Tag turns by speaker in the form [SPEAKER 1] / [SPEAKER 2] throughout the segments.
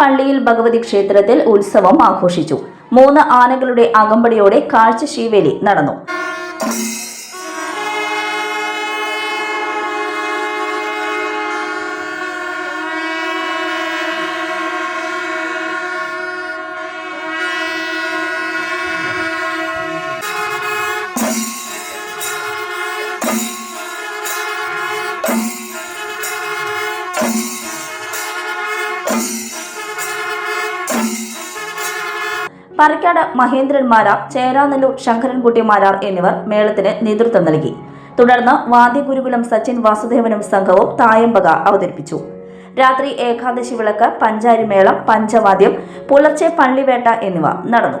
[SPEAKER 1] പള്ളിയിൽ ഭഗവതി ക്ഷേത്രത്തിൽ ഉത്സവം ആഘോഷിച്ചു. മൂന്ന് ആനകളുടെ അകമ്പടിയോടെ കാഴ്ച ശീവേലി നടന്നു. പറക്കാട് മഹേന്ദ്രൻ മാരാർ ശങ്കരൻകുട്ടിമാരാർ ശങ്കരൻകുട്ടി മാരാർ എന്നിവർ മേളത്തിന് നേതൃത്വം നൽകി. തുടർന്ന് വാദ്യഗുരുകുലം സച്ചിൻ വാസുദേവനും സംഘവും തായമ്പക അവതരിപ്പിച്ചു. രാത്രി ഏകാദശി വിളക്ക് പഞ്ചാരിമേളം പഞ്ചവാദ്യം പുലർച്ചെ പള്ളിവേട്ട എന്നിവ നടന്നു.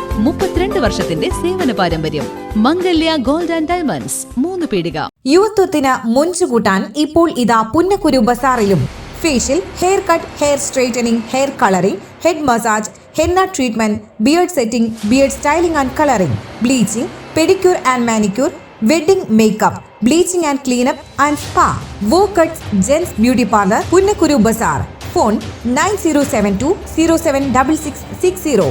[SPEAKER 2] മുപ്പത്തിരണ്ട് വർഷത്തിന്റെ സേവന പാരമ്പര്യം മംഗല്യ ഗോൾഡ് ആൻഡ് ഡയമണ്ട്സ് മൂന്ന് പീടിക.
[SPEAKER 3] യുവത്വത്തിന് മുഞ്ചുകൂട്ടാൻ ഇപ്പോൾ ഇതാ പുന്നക്കുരു ബസാറിലും. Facial hair cut hair straightening hair colouring head massage henna treatment beard setting beard styling and colouring bleaching pedicure and manicure wedding makeup bleaching and cleanup and spa wow cuts gents beauty parlour Punnakkuru Bazar. Phone nine zero seven two zero seven double six six zero.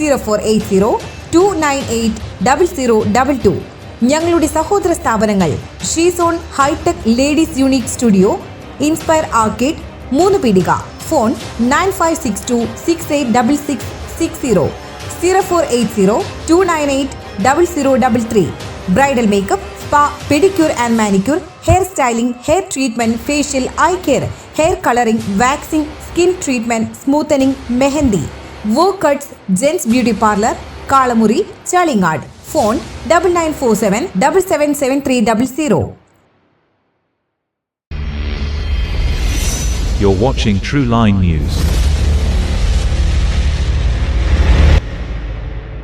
[SPEAKER 3] Zero four eight zero two nine eight double zero double two ഞങ്ങളുടെ സഹോദര സ്ഥാപനങ്ങൾ she zone hitech ladies unique studio inspire arcade മൂന്ന് പീടിക. Phone nine five six two six eight double six six zero. Zero four eight zero two nine eight double zero double three. Bridal makeup spa pedicure and manicure hair styling hair treatment facial eye care hair colouring waxing skin treatment smoothening mehndi. Wow cuts gents beauty parlour Kalamuri Chalingad phone double nine four seven double seven seven three double zero
[SPEAKER 4] You're watching True Line News.